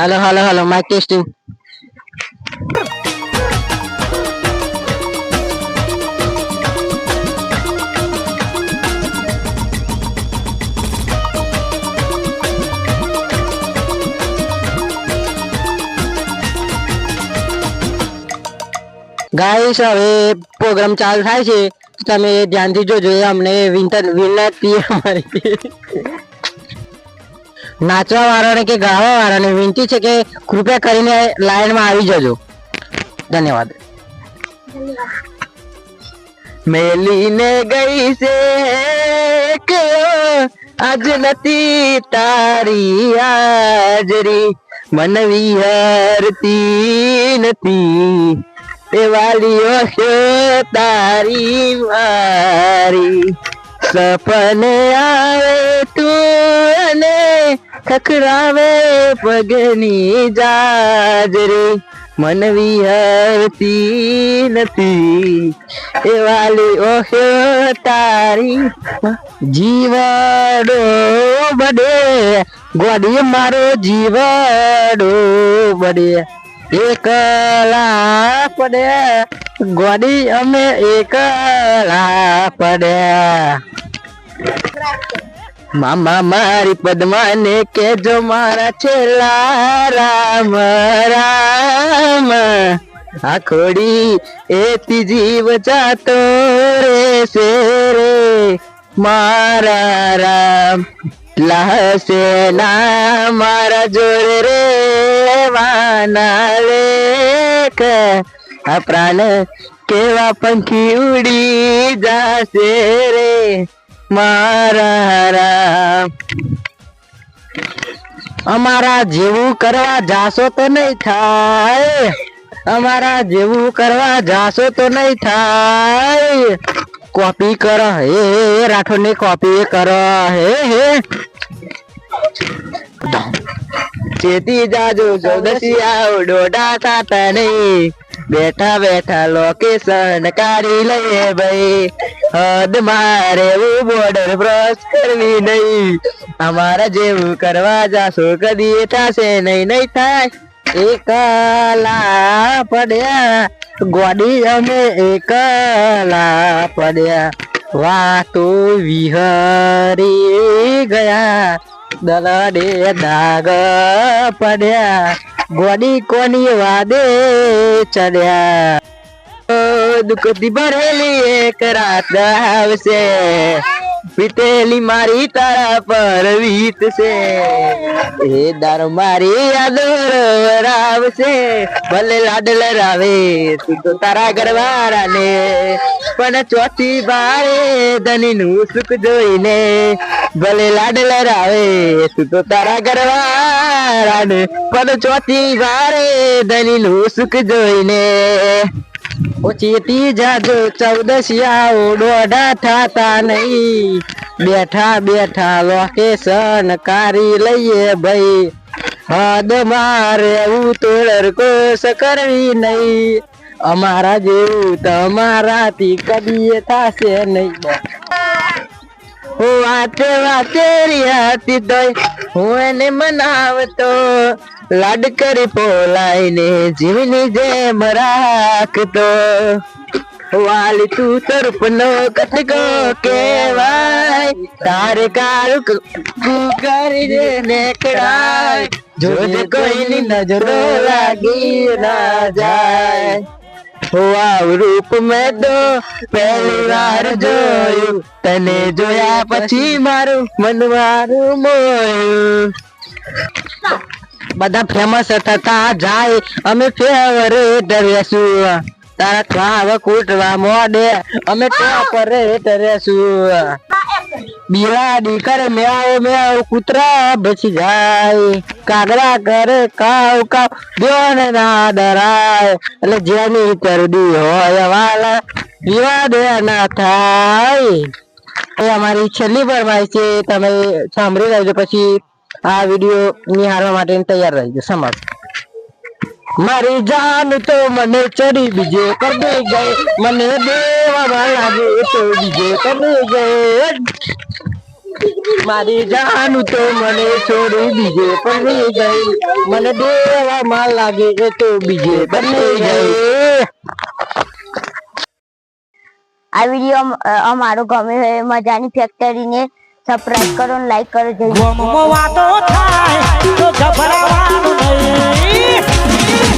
Hello hello hello Mic testing. Guys હવે programme ચાલુ થાય છે તમે ધ્યાનથી જોજો અમને અમને વિનર વિનંતી અમારી નાચવા વાળાને કે ગાવા વાળાને વિનંતી છે કે કૃપયા કરીને લાઈનમાં આવી જજો. ધન્યવાદ. મેલીને ગઈ છે આજ નથી તારી હાજરી. મન વિહરતી નથી. તે વાલીઓ છે તારી મારી. સપને આવે તું અને ખખરાવે પગની જાજરી મન વિહરતી નથી. એ વાલી, ઓહે, તારી જીવડો બડે. ગોડી મારો જીવડો બડે. એકલા પડ્યા ગોડી અમે એકલા પડ્યા. મામા મારી પદ્માને કેજો મારા છેલ્લા રામ રામ. આખોડી એથી જીવ જાતો રે સે રે, મારા રામ. લહસે ના મારા જોર રે, વાના લેખ. આ પ્રાણ કેવા પંખી ઉડી જાશે રે. મારા રામ. અમારા જેવું કરવા જાશો તો નહીં થાય. અમારા જેવું કરવા જાશો તો નહીં થાય. કોપી કરો. હે રાઠોડની કોપી કર. હે હે. ચેતી જાજો આવ ડોડા તાતા નહીં. બેઠા બેઠા લોકેશન કાઢી લઈએ ભાઈ. હદ મારે એવું બોર્ડર ક્રોસ કરવી નહીં. અમારા જેવું કરવા જાશો કદી થશે નહીં નહીં થાય. એકલા પડ્યા. ગોડી અમે એકલા પડ્યા. વાતો વિહરી ગયા. દલડે દાગ પડ્યા ગોડી કોની વાદે ચડ્યા? દુઃખથી ભરેલી એક રાત આવશે. પીતેલી મારી તારા પર વીતશે. એ દાર મારી યાદો રાવશે ભલે લાડલ રાવે તું તો તારા ઘરવાળા ને પણ ચોથી બારે ધની નું સુખ જોઈને ભલે લાડલ રાવે તું તો તારા ઘરવાળા ને પણ ચોથી બારે ધની નું સુખ જોઈને ઓચેતી જાજો ચૌદશિયા દોઢા થતા નહીં. બેઠા બેઠા લોકેશન કારી લઈએ ભાઈ. હદ મારે એવું તોડર કોશ કરવી નહીં. અમારા જેવું તમારાથી કદી થશે નહીં. વાતે વાતે રિયાતી દઈ. હું એને મનાવતો લાડ કરી પોલાઈને જીવની જેમ રાખતો. વાલી તું તરફનો કટકો કેવાય તારે કાળું કરી દે નેકડાય જોજે કોઈની નજરો લાગી ના જાય. રૂપ મેં તો પહેલી વાર જોયું. તને જોયા પછી મારું મન મારું મોયું. બધા ફેમસ થતા જાય, અમે ફેવર રહેશું. તારા ખાવ કૂટવા મોડે, અમે ટોપ રેટ રહેશું. બિલાડી કરે મેવ મેવ કૂતરા બચી જાય. કાગડા કરે, કાવ કાવ, દેવન ના ડરાય. એટલે જેની કરડી હોય વાલા વિવાદ ના થાય. એ અમારી છેલ્લી ફરમાઈશ છે. તમે સાંભળી રહેજો પછી આ વીડિયો નિહાળવા માટે તૈયાર રહેજો. સમાજ મારી જાન તો મને ચડી બીજે કરી ગઈ મને દેવામાં લાગે તો બીજે કરી ગઈ મારી જાન તો મને છોડી બીજે પડી ગઈ મને દેવામાં લાગે એ તો બીજે બની ગઈ આ વીડિયો અમારો ગમે હોય મજાની ફેક્ટરીને સબસ્ક્રાઇબ કરો અને લાઈક કરો જય ગોમમાં વાતો થાય તો ગભરાવાનું નહીં.